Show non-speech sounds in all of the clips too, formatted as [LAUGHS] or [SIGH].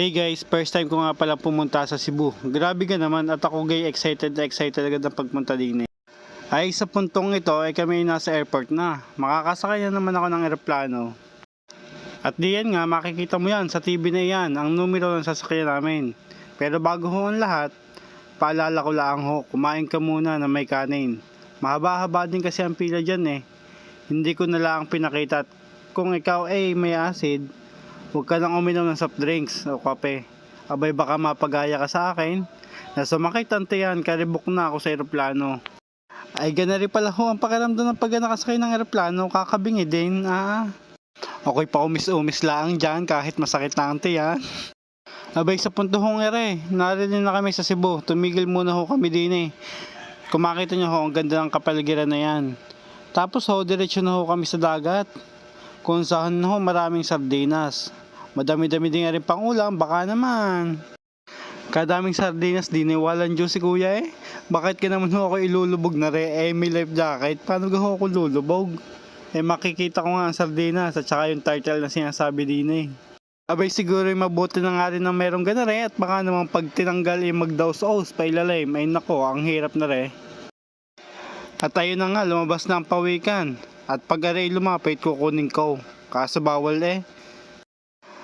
Hey guys, first time ko nga pala pumunta sa Cebu. Grabe ka naman at ako gay excited na excited agad na pagpunta din eh. Ay sa puntong ito ay kami nasa airport na. Makakasakay na naman ako ng eroplano. At diyan nga makikita mo yan sa TV na yan ang numero ng sasakyan namin. Pero bago ho ang lahat, paalala ko lang ho, kumain ka muna na may kanin. Mahaba-haba din kasi ang pila dyan eh. Hindi ko na lang pinakita kung ikaw ay may acid, Huwag ka nang uminom ng soft drinks o kape. Abay baka mapagaya ka sa akin. Na sumakay tantiyan, karibok na ako sa eroplano. Ay gana rin pala ho ang pakiramdam ng pag nakasakay ng eroplano, kakabingi din. Ah. Okay pa umis-umis lang dyan kahit masakit na ang tiyan. Abay sa punto hong ere, narinig na kami sa Cebu. Tumigil muna ho kami din eh. Kung makita nyo ho, ang ganda ng kapaligiran na yan. Tapos ho, diretso na ho kami sa dagat. Kung saan ho, maraming sardinas. Madami-dami din nga rin pang ulam, baka naman. Kadaming sardinas, di niwalan Diyos si kuya eh. Bakit ka naman ho ako ilulubog na re? Eh, may life jacket. Paano ka ho ako lulubog? Eh, makikita ko nga ang sardinas at saka yung turtle na sinasabi din eh. Abay siguro yung mabuti na nga rin na merong ganare at baka naman pag tinanggal yung magdaos-os pa ilalim. Ay nako, ang hirap na re. At ayun na nga, lumabas na ang pawikan. At pag aray lumapit, kukunin ko. Kaso bawal eh.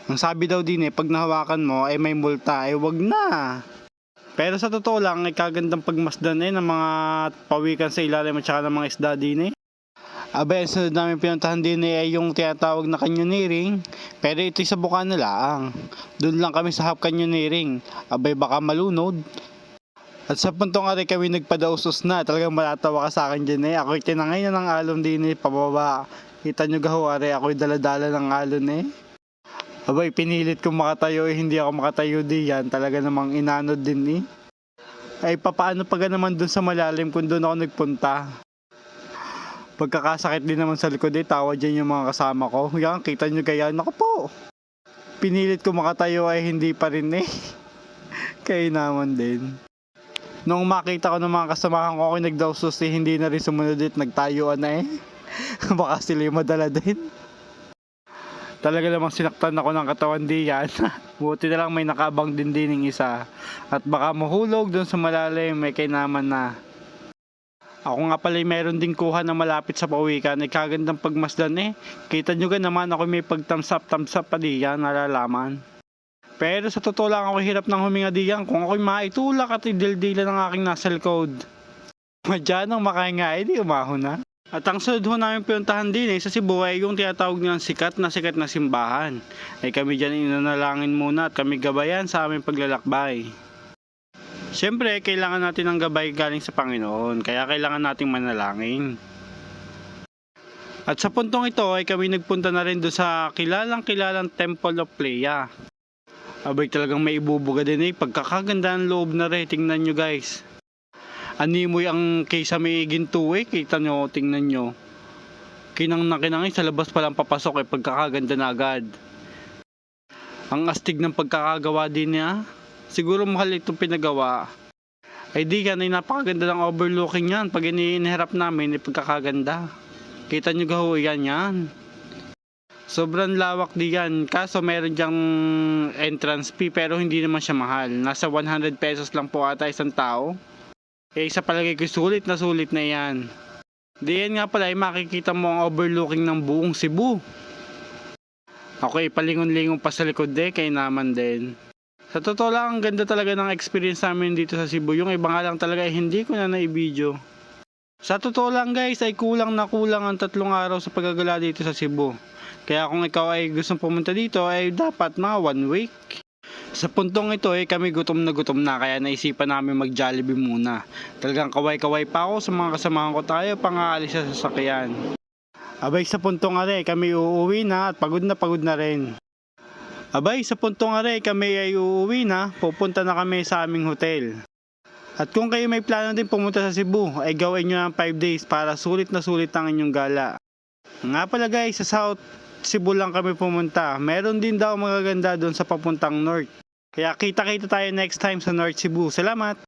Ang sabi daw din eh, pag nahawakan mo ay may multa, ay wag na. Pero sa totoo lang, ay kagandang pagmasdan eh ng mga pawikan sa ilalim at saka ng mga isda din eh. Abay, ang sunod namin pinuntahan din eh, ay yung tinatawag na canyoneering. Pero ito sa Bukana lang. Doon lang kami sa half canyoneering. Abay, baka malunod. At sa puntong ari kami nagpadausos na. Talagang malatawa ka sa akin dyan eh. Ako'y tinangay na ng alon din eh, pababa. Kita nyo gaho, ari, ako'y daladala ng alon eh. Abay, pinilit kong makatayo eh, hindi ako makatayo di yan. Talaga namang inanod din eh. Ay, papaano pa naman dun sa malalim kung doon ako nagpunta? Pagkakasakit din naman sa likod eh, tawa dyan yung mga kasama ko. Yan, kita nyo kaya, naku po. Pinilit ko makatayo ay hindi pa rin eh. [LAUGHS] Kaya naman din. Nung makita ko ng mga kasamahan ko ako nagdawsos eh, hindi na rin sumunod at nagtayuan na eh. [LAUGHS] Baka sila yung madala din. Talaga namang sinaktan ako ng katawan di yan. [LAUGHS] Buti na lang may nakabang din din ng isa. At baka mahulog doon sa malalim, may kainaman na. Ako nga pala meron din kuha na malapit sa pawikan. Ay kagandang pagmasdan eh. Kita nyo ga naman ako may pagtamsap tamsap pa di yan, nalalaman. Pero sa totoo lang ako hirap ng huminga di yan. Kung ako'y maitulak at idildila ng aking nasal code. Madyan ang makahinga eh, di umahon na. At ang sunod ho namin pinuntahan din eh, sa Cebu ay yung tinatawag nilang sikat na sikat na simbahan. Ay kami dyan inanalangin muna at kami gabayan sa aming paglalakbay. Siyempre, kailangan natin ng gabay galing sa Panginoon, kaya kailangan nating manalangin. At sa puntong ito ay kami nagpunta na rin doon sa kilalang kilalang Temple of Playa. Abay talagang may ibubuga din eh, pagkakaganda ng loob na rin, tingnan nyo guys. Animoy ang kaysa may ginto eh, kita nyo, tingnan nyo. Kinang na kinang eh, sa labas pa lang papasok eh, pagkakaganda na agad. Ang astig ng pagkakagawa din niya. Siguro mahal itong pinagawa. Ay di yan, ay napakaganda ng overlooking yan. Pag iniharap namin, ay pagkakaganda. Kita nyo gaho, yan yan. Sobrang lawak di yan. Kaso meron diyang entrance fee pero hindi naman siya mahal. Nasa 100 pesos lang po ata isang tao. Eh sa palagay ko sulit na sulit na yan. Di yan nga pala ay makikita mo ang overlooking ng buong Cebu. Ako ay palingon-lingon pa sa likod eh, kay naman din. Sa totoo lang, ang ganda talaga ng experience namin dito sa Cebu. Yung iba nga lang talaga ay hindi ko na na-video. Sa totoo lang guys, ay kulang na kulang ang tatlong araw sa paggagala dito sa Cebu. Kaya kung ikaw ay gustong pumunta dito, ay dapat mga one week. Sa puntong ito ay kami gutom na gutom na kaya naisipan namin mag Jollibee muna. Talagang kaway-kaway pa ako sa mga kasamahan ko tayo pangaalis sa sasakyan. Abay sa puntong are kami uuwi na at pagod na pagod na rin. Abay sa puntong are kami ay uuwi na, pupunta na kami sa aming hotel. At kung kayo may plano din pumunta sa Cebu, ay gawin nyo ng 5 days para sulit na sulit ang inyong gala. Nga pala guys, sa South Cebu lang kami pumunta. Meron din daw magaganda doon sa papuntang North. Kaya kita-kita tayo next time sa North Cebu. Salamat!